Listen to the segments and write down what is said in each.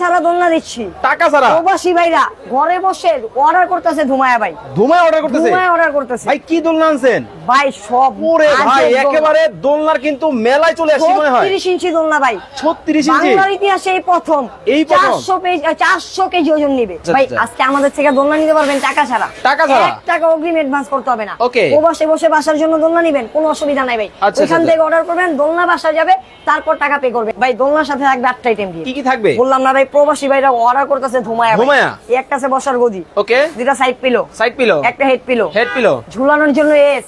ছাড়া দোলনা দিচ্ছি। টাকা ছাড়া? প্রবাসী ভাইরা ঘরে বসে অর্ডার করতেছে ধুমায়া ভাই। ধুমায় অর্ডার করতেছে? ধুমায়া অর্ডার করতেছে। ভাই কি দোলনা আনছেন? ভাই সব ওরে ভাই একেবারে দোলনার কিন্তু মেলায় চলে আসছি মনে হয়। তিরিশ ইঞ্চি দোলনা ভাই। 36 ইঞ্চি? বাংলার ইতিহাসে এই প্রথম। এই প্রথম? চারশো পেজ চারশো কেজি ওজন নিবে। আচ্ছা, ভাই আচ্ছা। আজকে আমাদের থেকে দোলনা নিতে পারবেন টাকা ছাড়া। টাকা ছাড়া? এক টাকা অগ্রিম অ্যাডভান্স করতে হবে না। Okay. প্রবাসে বসে বাসার জন্য দোলনা নিবেন কোনো অসুবিধা নাই ভাই। আচ্ছা, আচ্ছা। থেকে অর্ডার করবেন দোলনা বাসা যাবে তারপর টাকা পে করবে ভাই দোলনার সাথে থাকবে আটটা আইটেম কি কি থাকবে? বললাম না ভাই প্রবাসী ভাইরা অর্ডার করতেছে ধুমায়া ধুমায়া? একটা আছে বসার গদি। ওকে। দুটা সাইড পিলো সাইড পিলো একটা হেড পিলো হেড পিলো ঝুলানোর জন্য এস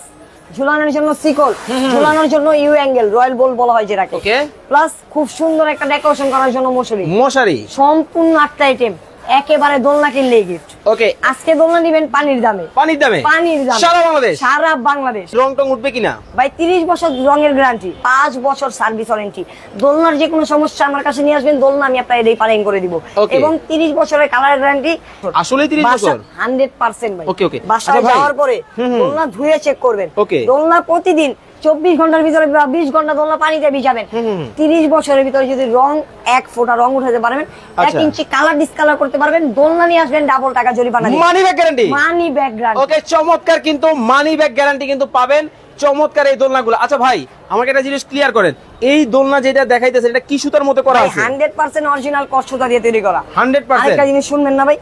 ঝুলানোর জন্য সিকল ঝুলানোর জন্য ইউ অ্যাঙ্গেল রয়্যাল বল বলা হয় যেটাকে। ওকে। প্লাস খুব সুন্দর একটা ডেকোরেশন করার জন্য মশারি। মশারি? সম্পূর্ণ আটটা আইটেম একেবারে দোলনা কিনলেই গিফট ওকে আজকে দোলনা দিবেন পানির দামে। পানির দামে? পানির দামে। সারা বাংলাদেশ? সারা বাংলাদেশ। রং টং উঠবে কিনা? ভাই তিরিশ বছর রঙের গ্যারান্টি পাঁচ বছর সার্ভিস ওয়ারেন্টি দোলনার যে কোনো সমস্যা আমার কাছে নিয়ে আসবেন দোলনা আমি আপনার রিপারিং করে দিব। এবং তিরিশ বছরের কালার গ্যারান্টি আসলে 30 বছর? হান্ড্রেড পার্সেন্ট ভাই। Okay, okay. বাসায় আচ্ছা যাওয়ার পরে। দোলনা ধুয়ে চেক করবেন। Okay. দোলনা প্রতিদিন চব্বিশ ঘণ্টার ভিতরে বা বিশ ঘণ্টা দোলনা পানিতে ভিজাবেন। তিরিশ বছরের ভিতরে যদি রং এক ফোঁটা রং উঠাতে পারবেন এক আচ্ছা। ইঞ্চি কালার ডিসকালার করতে পারবেন দোলনা নিয়ে আসবেন ডাবল টাকা জরিমানা money bag guarantee money background okay চমৎকার কিন্তু মানি ব্যাগ গ্যারান্টি কিন্তু পাবেন। চমৎকার এই দোলনাগুলো। আচ্ছা ভাই আমাকে একটা জিনিস ক্লিয়ার করেন। এই দোলনা যেটা দেখাইতেছে এটা কি সুতার মধ্যে করা আছে? হান্ড্রেড পার্সেন্ট অরিজিনাল কষ্টতা দিয়ে তৈরি করা। 100% আরেকটা জিনিস শুনবেন না ভাই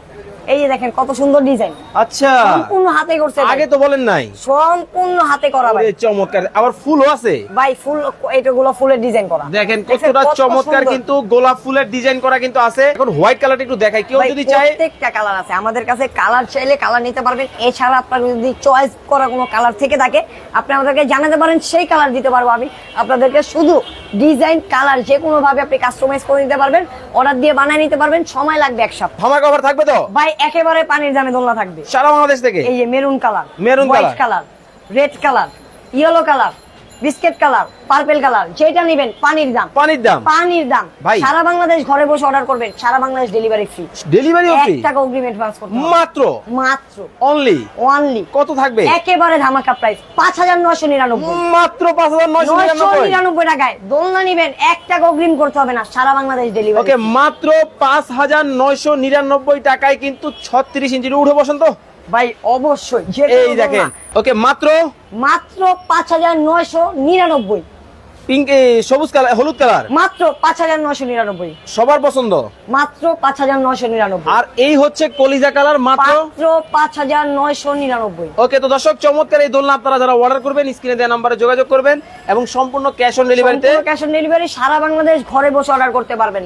এই যে দেখেন কত সুন্দর ডিজাইন। আচ্ছা। সম্পূর্ণ হাতে করছে আগে তো বলেন নাই। সম্পূর্ণ হাতে করা ভাই। চমৎকার। আবার ফুলও আছে। ভাই ফুল এটাগুলো ফুলের ডিজাইন করা। দেখেন কতটা চমৎকার কিন্তু গোলাপ ফুলের ডিজাইন করা কিন্তু আছে। এখন হোয়াইট কালারটা একটু দেখাই। কেউ যদি চায় প্রত্যেকটা কালার আছে। আমাদের কাছে কালার চাইলে কালার নিতে পারবেন। এছাড়া আপনার যদি চয়েস করা কোনো কালার থেকে থাকে আপনি আমাদেরকে জানাতে পারেন। সেই কালার দিতে পারব আমি। আপনাদেরকে শুধু ডিজাইন কালার যে কোনো ভাবে আপনি কাস্টমাইজ করে নিতে পারবেন। অর্ডার দিয়ে বানিয়ে নিতে পারবেন। সময় লাগবে এক সপ্তাহ। ধামাকা অফার থাকবে তো? ভাই একেবারে পানির দামে দোলনা থাকবে। সারা বাংলাদেশ থেকে? এই যে maroon colour maroon white colour red colour yellow colour. Biscuit colour purple colour যেটা নেবেন পানির দাম। পানির দাম? পানির দাম। ভাই। সারা বাংলাদেশ ঘরে বসে অর্ডার করবেন সারা Bangladesh delivery free delivery free টাকা অগ্রিম অ্যাডভান্স করতে মাত্র? মাত্র। অনলি ওয়ানলি কত থাকবে? একেবারে ধামাকা প্রাইস পাঁচ হাজার নয়শো নিরানব্বই। মাত্র পাঁচ হাজার নয়শো নয়শো নিরানব্বই নিরানব্বই টাকায়। দোলনা নিবেন এক টাকা অগ্রিম করতে হবে না সারা বাংলাদেশ ডেলিভারি ওকে মাত্র পাঁচ হাজার নয়শো নিরানব্বই টাকায় কিন্তু ছত্রিশ ইঞ্চির উঠে বসেন তো। ভাই অবশ্যই এই দেখেন ওকে মাত্র? মাত্র পাঁচ হাজার নয়শো নিরানব্বই। পিঙ্ক সবুজ কালার হলুদ কালার? মাত্র পাঁচ হাজার নয়শো নিরানব্বই। সবার পছন্দ? মাত্র পাঁচ হাজার নয়শো নিরানব্বই। আর এই হচ্ছে কলিজা কালার মাত্র? মাত্র পাঁচ হাজার নয়শো নিরানব্বই। ওকে তো দর্শক চমৎকার এই দোলনা আপনারা যারা অর্ডার করবেন স্ক্রিনে দেওয়া নাম্বারে যোগাযোগ করবেন এবং সম্পূর্ণ ক্যাশ অন ডেলিভারিতে ক্যাশ অন ডেলিভারি সারা বাংলাদেশ ঘরে বসে অর্ডার করতে পারবেন।